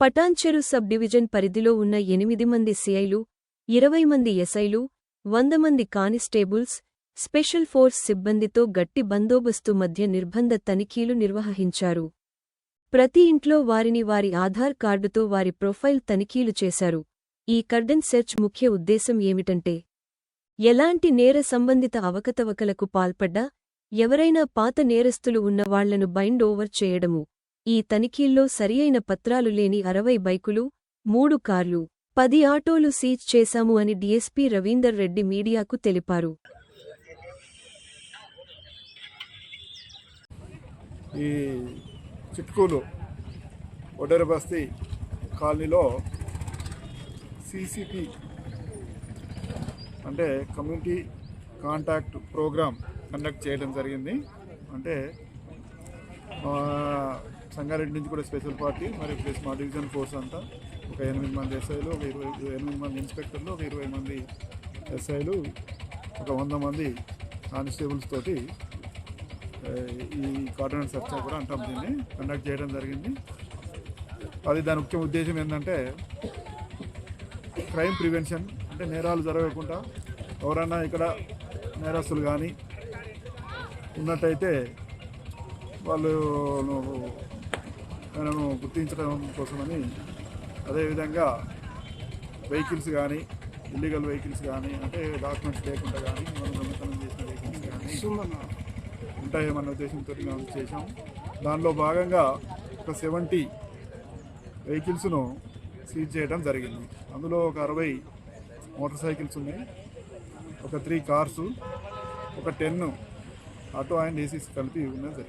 Patancheru sub division పరిధిలో ఉన్న ఎనిమిది మంది సిఐలు ఇరవై మంది ఎస్ఐలు వంద మంది కానిస్టేబుల్స్ స్పెషల్ ఫోర్స్ సిబ్బందితో గట్టి బందోబస్తు మధ్య నిర్బంధ తనిఖీలు నిర్వహించారు. ప్రతి ఇంట్లో వారిని వారి ఆధార్ కార్డుతో వారి ప్రొఫైల్ తనిఖీలు చేశారు. ఈ కర్డన్ సెర్చ్ ముఖ్య ఉద్దేశం ఏమిటంటే ఎలాంటి నేర సంబంధిత అవకతవకలకు పాల్పడ్డా ఎవరైనా పాత నేరస్తులు ఉన్నవాళ్ళను బైండ్ ఓవర్ చేయడము. ఈ తనిఖీల్లో సరియైన పత్రాలు లేని అరవై బైకులు మూడు కార్లు పది ఆటోలు సీజ్ చేశాము అని డీఎస్పీ రవీందర్ రెడ్డి మీడియాకు తెలిపారు. ఈ చిట్కూలు ఒడరబస్తీ కాలనీలో సిసిపి అంటే కమ్యూనిటీ కాంటాక్ట్ ప్రోగ్రామ్ కండక్ట్ చేయడం జరిగింది. అంటే సంగారెడ్డి నుంచి కూడా స్పెషల్ పార్టీ మరి ప్లస్ మా డివిజన్ ఫోర్స్ అంతా ఒక ఎనిమిది మంది ఎస్ఐలు ఒక ఇరవై ఎనిమిది మంది ఇన్స్పెక్టర్లు ఒక ఇరవై మంది ఎస్ఐలు ఒక వంద మంది కానిస్టేబుల్స్ తోటి ఈ కాటన్ సర్చ్ కూడా అంటాం దీన్ని కండక్ట్ చేయడం జరిగింది. అది దాని ముఖ్య ఉద్దేశం ఏంటంటే క్రైమ్ ప్రివెన్షన్ అంటే నేరాలు జరగకుండా ఎవరైనా ఇక్కడ నేరస్తులు కానీ ఉన్నట్టయితే వాళ్ళు మనము గుర్తించడం కోసమని అదేవిధంగా వెహికల్స్ కానీ ఇల్లీగల్ వెహికల్స్ కానీ అంటే డాక్యుమెంట్స్ లేకుండా కానీ మనం దొంగతనం చేసిన వెహికల్స్ కానీ ఉంటాయేమన్న ఉద్దేశంతో చేసాం దానిలో భాగంగా ఒక సెవెంటీ వెహికల్స్ను సీజ్ చేయడం జరిగింది. అందులో ఒక అరవై మోటార్ సైకిల్స్ ఉన్నాయి ఒక త్రీ కార్సు ఒక టెన్ ఆటో అండ్ ఏసీస్ కలిపి ఉన్నది జరిగింది.